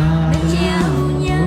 သာ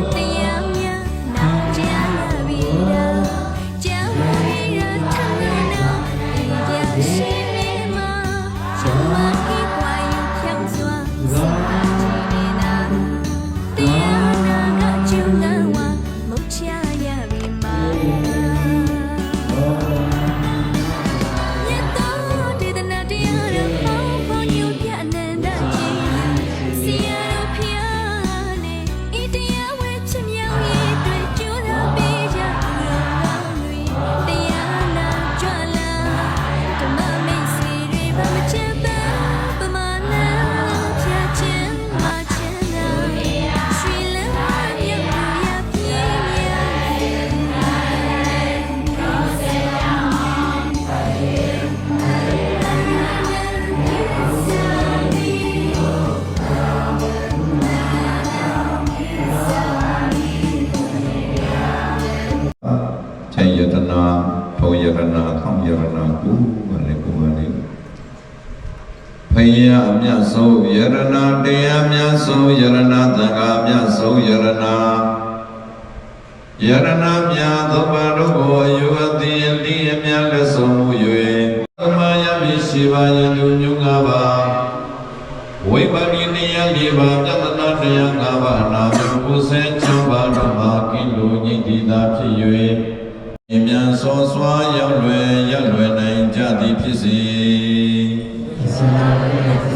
ယအမြတ်ဆုံးယရဏတရားမြတ်ဆုံးယရဏသံဃာမြတ်ဆုံးယရဏယရဏမြတ်သုဘတို့ကိုအယူအသင်လိအမြတ်လက်ဆုံးမှု၍သမယမိရှိပါယလူညုငါပါဝိပါတိနိယလေးပါပြတနာတရားငါပါအနာမှုစေချောပါတော်မှာကိလူညိတိသာဖြစ်၍အမြန်စောစွာရောက်လွယ်ရောက်လွယ်နိုင်ကြသည်ဖြစ်စေ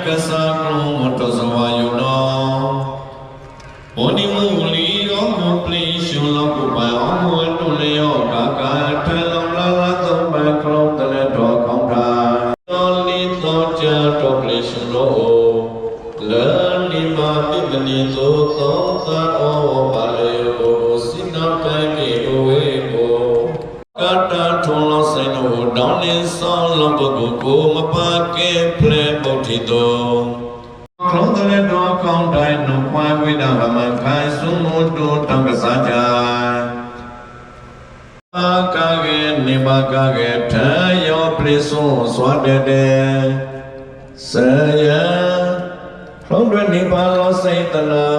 alcançar ဆောလောဘကိုကိုမပါကင်ဖလဲဘုဒ္ဓတောကလောတရတော်ကောင်းတိုင်းနှုတ်ပွားဝိဒဗမန်ခိုင်စုမုတောတံကစားကြအာကာကေနိမကာကေထယောပရိစုံစွာတတေစယံလုံးတွင်နိဗ္ဗာန်လောစိတ်တနာ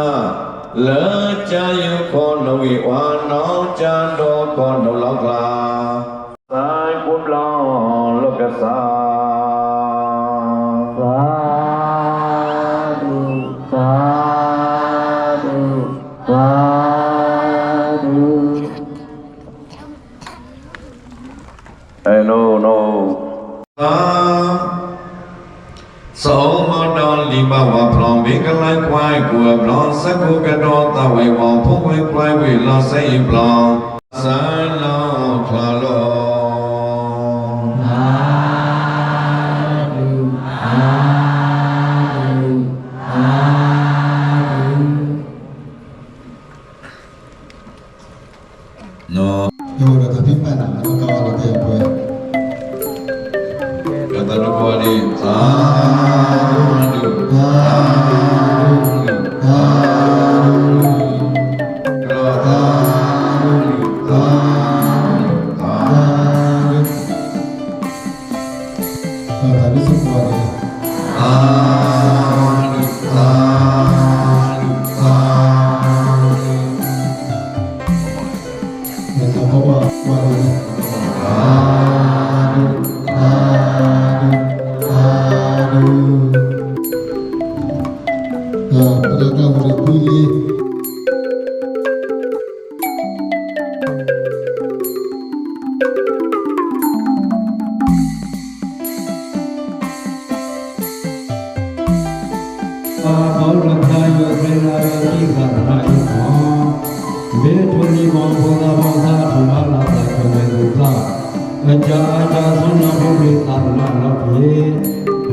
လာကြာယုခောနဝိဝါနောကြာတော်ခောနလောကလာ သသာဓုသာဓုသာဓုအဲနိုးနိုးသာသောမတော်လီမဝဖလောမင်္ဂလခွိုင်းကိုဘလောစကုကတော်တဝေဝဖုန်ခွိုင်းဝေလောစိတ်ဘလောဇန်လောခလာ ဘောရခာယောသေနာယောတိသနာယောဟောမေထုန်ဒီမောဘုရားဘောသာထမလာတာကမေသူသာအကြာအကြာဆုံးနာဘုရားသာသနာတော်ပြေ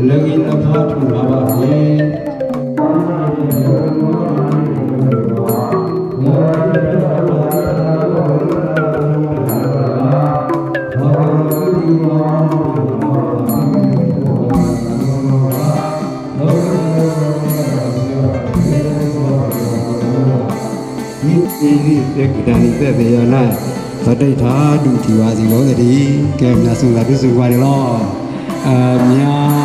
လဂိနဖာထူလာပါ ကဒာနိသေယနာသတိထာဒုတိဝါစီဘောတတိကဲမြတ်ဆုံးသာပြုစုပါရလောအမြာအမြာ